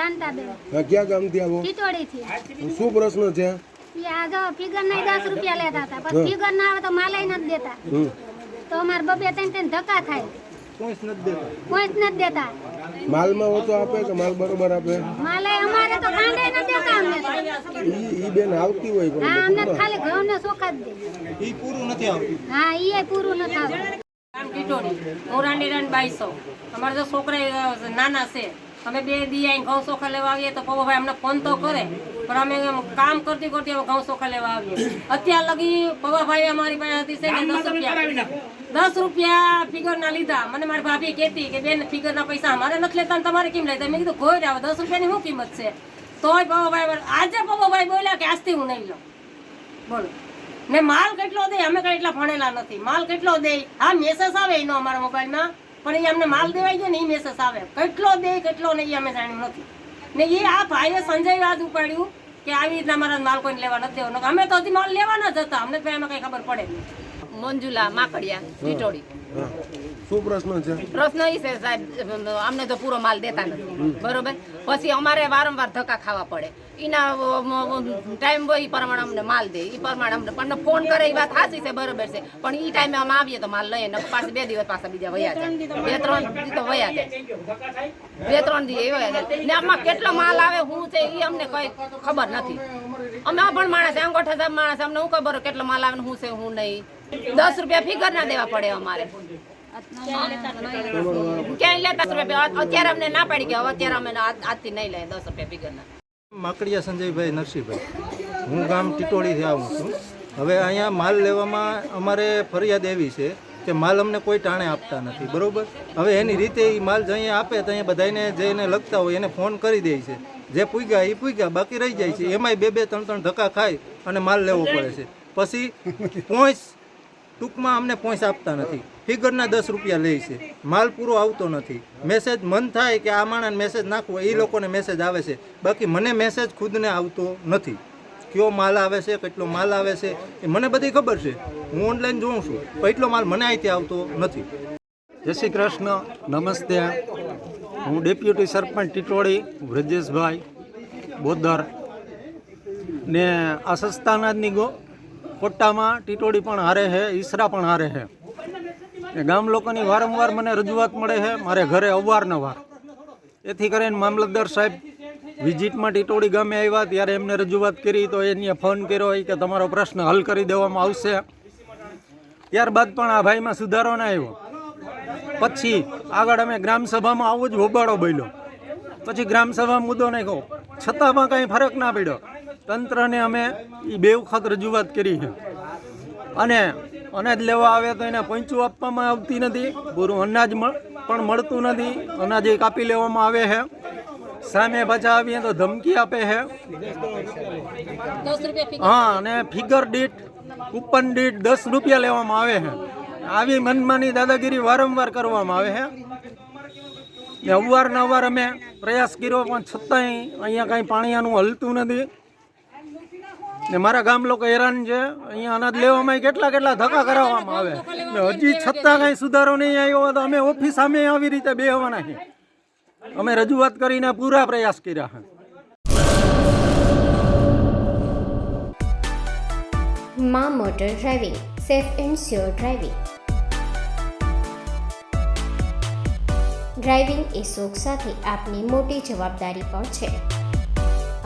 શાંતાબેન. હા ક્યાં ગામથી આવો? ટીટોડીથી શું પ્રશ્ન છે? ફિગર નહીં દસ રૂપિયા લેતા હતા પણ ફિગર ના આવે તો માલાય નથી દેતા. તો અમારે બબે ત્રણ ત્રણ ધક્કા થાય. કોઈ જ નથી દેતા. માલમાં ઓછો આપે કે માલ બરોબર આપે? માલાય અમારે તો કાંડે ન દેતા અમને ઈ ઈ બેન આવતી હોય પણ હા અમને ખાલી ઘઉં ને ચોખા જ દે. ઈ પૂરું નથી આવતું. હા ઈ પૂરું નથી આવતું. કામ ટીટોડી ઓરાંડી રાંડીરાન બાઈસો અમારા તો છોકરા નાના છે. અમે બે દી ઘઉં ચોખા લેવા આવીએ તો પપ્પાભાઈ અમને ફોન તો કરે પણ અમે કામ કરતી કરતી અમે ઘઉં ચોખા લેવા આવીએ. અત્યાર લગી પપ્પાભાઈ અમારી પાસેથી છે દસ રૂપિયા. દસ રૂપિયા ફિગર ના લીધા. મને મારી ભાભી કહેતી કે બેન ફિગર ના પૈસા અમારે નથી લેતા તમારે કેમ લેતા? મેં કીધું કોઈ આવે દસ રૂપિયાની શું કિંમત છે? તોય પપ્પાભાઈ આજે પપ્પાભાઈ બોલ્યા કે આજથી હું નહીં લઉં. બોલો. ને માલ કેટલો દે? અમે કઈ એટલા ભણેલા નથી. માલ કેટલો દે? હા મેસેજ આવે એનો અમારા મોબાઈલમાં. પણ એ અમને માલ દેવાઈ ગયો ને એ મેસેજ આવે. કેટલો દે, કેટલો નહીં અમે જાણ્યું નથી. ને એ આ ભાઈએ સંજય વાત ઉપાડ્યું કે આવી રીતના અમારા માલ કોઈને લેવા નથી દેવાનો અમે તો હજી માલ લેવાના જ હતા અમને તો એમાં કંઈ ખબર પડે નહીં. મંજુલા માકડિયા ટીટોડી શું પ્રશ્ન છે? પ્રશ્ન એ છે સાહેબ અમને તો પૂરો માલ દેતા નથી. બરોબર? પછી અમારે વારંવાર ધક્કા ખાવા પડે. એના ટાઈમ હોય એ પ્રમાણે અમને માલ દે. એ પ્રમાણે અમને પણ ફોન કરે એ વાત સાચી છે બરોબર છે. પણ એ ટાઈમે અમે આવીએ તો માલ લઈએ ને પાછા બે દિવસ પાછા બીજા વયા જાય. બે ત્રણ દી તો વયા જાય. બે ત્રણ દી એ વયા જાય. ને આમાં કેટલો માલ આવે શું છે એ અમને કઈ ખબર નથી. અમે પણ માણસ અંગોઠા સાહેબ માણસ અમને શું ખબર હોય કેટલો માલ આવે હું શું છે શું નહીં. દસ રૂપિયા ફિગર ના દેવા પડે અમારે. ક્યાંય લેતા દસ રૂપિયા? અત્યારે અમને ના પડી ગયા અત્યારે અમે આજથી નહીં લઈએ દસ રૂપિયા ફિગર ના. માકડિયા સંજયભાઈ નરસિંહભાઈ. હું ગામ ટીટોળીથી આવું છું. હવે અહીંયા માલ લેવામાં અમારે ફરિયાદ એવી છે કે માલ અમને કોઈ ટાણે આપતા નથી, બરાબર? હવે એની રીતે એ માલ જઈએ આપે તો અહીંયા બધાને જેને લગતા હોય એને ફોન કરી દે છે. જે પૂગ્યા એ પૂગ્યા, બાકી રહી જાય છે. એમાંય બે બે, ત્રણ ત્રણ ધક્કા ખાય અને માલ લેવો પડે છે. પછી પોઈસ ટૂંકમાં અમને પોઈસ આપતા નથી. ફિગરના દસ રૂપિયા લે છે. માલ પૂરો આવતો નથી. મેસેજ મન થાય કે આ માણસને મેસેજ નાખવો, એ લોકોને મેસેજ આવે છે. બાકી મને મેસેજ ખુદને આવતો નથી. કયો માલ આવે છે, કેટલો માલ આવે છે, એ મને બધી ખબર છે. હું ઓનલાઈન જોઉં છું, પણ એટલો માલ મને અહીંથી આવતો નથી. જય શ્રી કૃષ્ણ. નમસ્તે. હું ડેપ્યુટી સરપંચ ટીટોળી વ્રજેશભાઈ બોદર. ને આ સસ્તા ગો કોટ્ટામાં ટીટોળી પણ હારે છે, ઈસરા પણ હારે છે. એ ગામ લોકોની વારંવાર મને રજૂઆત મળે છે, મારે ઘરે અવારનવાર. એથી કરીને મામલતદાર સાહેબ વિઝિટમાં ટીટોળી ગામે આવ્યા, ત્યારે એમને રજૂઆત કરી, તો એને ફોન કર્યો કે તમારો પ્રશ્ન હલ કરી દેવામાં આવશે. ત્યારબાદ પણ આ ભાઈમાં સુધારો ના આવ્યો. પછી આગળ અમે ગ્રામસભામાં આવું જ હોબાળો બોલ્યો. પછી ગ્રામસભા મુદ્દો નાખ્યો. છતાં પણ કાંઈ ફરક ના પડ્યો. તંત્રને અમે એ બે વખત રજૂઆત કરી છે. અને અનાજ લેવા આવે તો એને પંચું આપવામાં આવતી નથી પૂરું અનાજ પણ મળતું નથી. અનાજ એ કાપી લેવામાં આવે છે. સામે પાછા આવીએ તો ધમકી આપે છે. હા અને ફિગર દીઠ કૂપન દીઠ દસ રૂપિયા લેવામાં આવે છે. આવી મનમાની દાદાગીરી વારંવાર કરવામાં આવે છે. ને અવારનવાર અમે પ્રયાસ કર્યો પણ છતાંય અહીંયા કાંઈ પાણીયાનું હલતું નથી. ને મારા ગામ લોકો હેરાન છે. અહીંયા અનાજ લેવામાં કેટલા કેટલા ધક્કા કરાવવામાં આવે. ને હજી છતાં કાંઈ સુધારો નહીં આવ્યો તો અમે ઓફિસ સામે આવી રીતે બેહવાના છીએ. અમે રજૂઆત કરીને પૂરા પ્રયાસ કર્યા છે. માં motor driving, safe and sure driving. Driving એ શોખ સાથે આપની મોટી જવાબદારી પણ છે.